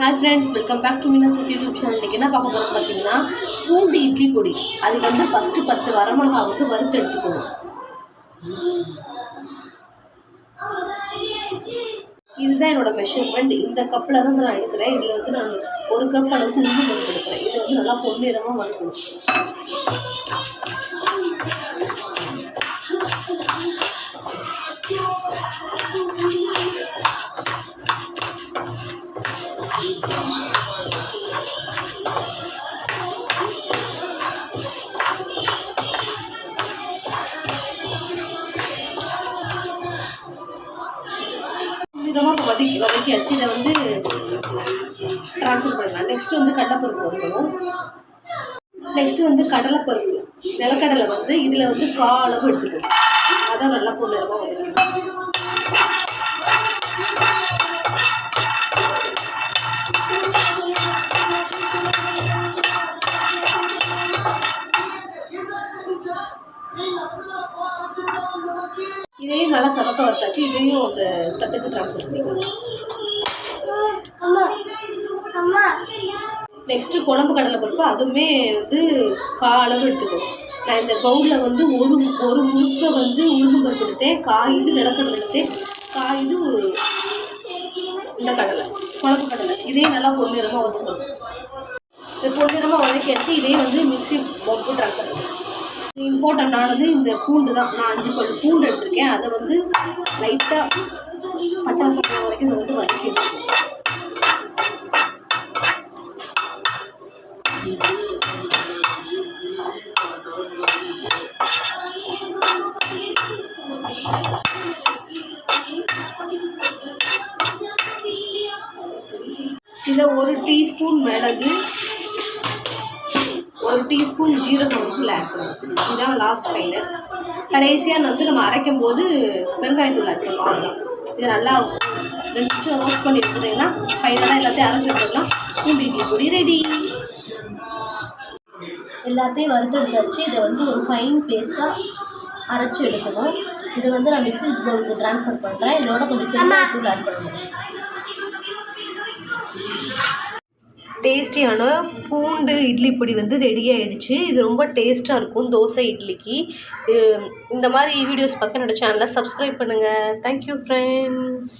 Hi friends welcome back to Meena's YouTube channel இன்றைக்கி என்ன பார்க்க போகிறோம் பார்த்தீங்கன்னா பூண்டு இட்லி பொடி. அது வந்து ஃபஸ்ட்டு பத்து வரமிளகா வந்து வறுத்து எடுத்துக்கணும். இதுதான் என்னோட மெஷர்மெண்ட் இந்த கப்பில் தான் நான் எடுக்கிறேன். இதில் வந்து நான் ஒரு கப் அளவுக்கு உளுந்து பருப்பு எடுக்கிறேன். இது வந்து நல்லா பொன்னிறமாக வறுக்கணும். விதமாக இப்போ வதக்கி வதக்கியாச்சு இதை வந்து ட்ரான்ஸ்ஃபர் பண்ணலாம். நெக்ஸ்ட் வந்து கடலைப்பருப்பு வறுக்கணும். நெக்ஸ்ட் வந்து கடலைப்பருப்பு. நிலக்கடலை வந்து இதில் வந்து கா அளவு எடுத்துக்கணும். அதான் நல்லா பொண்ணுறமாக வதக்கணும் இதையும் நல்லா சமக்க வறுத்தாச்சு இதையும் அந்த தட்டுக்கு ட்ரான்ஸ்ஃபர் பண்ணிக்கலாம். நெக்ஸ்ட்டு குழம்பு கடலை பருப்பு அதுவுமே வந்து கா அளவு எடுத்துக்கணும். நான் இந்த பவுலில் வந்து ஒரு ஒரு முழுக்க வந்து உளுந்து பருப்பு எடுத்தேன். காய் இது நிலக்கடலை எடுத்தேன். காய் இது இந்த கடலை குழம்பு கடலை. இதையும் நல்லா பொன்னிறமாக வதக்கணும் இந்த பொன்னிறமாக வதக்கியாச்சு இதையும் வந்து மிக்ஸி போட்டு ட்ரான்ஸ்ஃபர் பண்ணணும் இம்பார்ட்டண்டானது இந்த பூண்டு தான். நான் அஞ்சு பல் பூண்டு எடுத்திருக்கேன். அதை வந்து லைட்டாக பச்சை வாசம் வரைக்கும் இதை வந்து வதக்கி இதில் ஒரு டீஸ்பூன் மிளகு ஒரு டீஸ்பூன் ஜீரகம் வந்து ஆட் பண்ணணும் இதுதான் லாஸ்ட் ஃபைனல் கடைசியாக வந்து நம்ம அரைக்கும் போது வெங்காயத்தூள் ஆட் பண்ணணும் அவ்வளோதான் இது நல்லா ரெண்டு நிமிஷம் ரோஸ்ட் பண்ணி எடுத்துட்டிங்கன்னா ஃபைனலாக எல்லாத்தையும் அரைச்சி விட்டுருக்கலாம் பூண்டி டீ பொடி ரெடி எல்லாத்தையும் வறுத்தெடுத்தாச்சு இதை வந்து ஒரு ஃபைன் பேஸ்ட்டாக அரைச்சி எடுக்கணும். இது வந்து நான் மிக்சி பவுலுக்கு ட்ரான்ஸ்ஃபர் பண்ணுறேன் இதோட கொஞ்சம் பெருங்காயத்தூள் ஆட் பண்ணணும் டேஸ்டியான பூண்டு இட்லி பொடி வந்து ரெடி ஆகிடுச்சு இது ரொம்ப டேஸ்ட்டாக இருக்கும் தோசை இட்லிக்கு. இந்த மாதிரி வீடியோஸ் பார்க்க என்னோடய சேனலை சப்ஸ்கிரைப் பண்ணுங்கள் தேங்க்யூ ஃப்ரெண்ட்ஸ்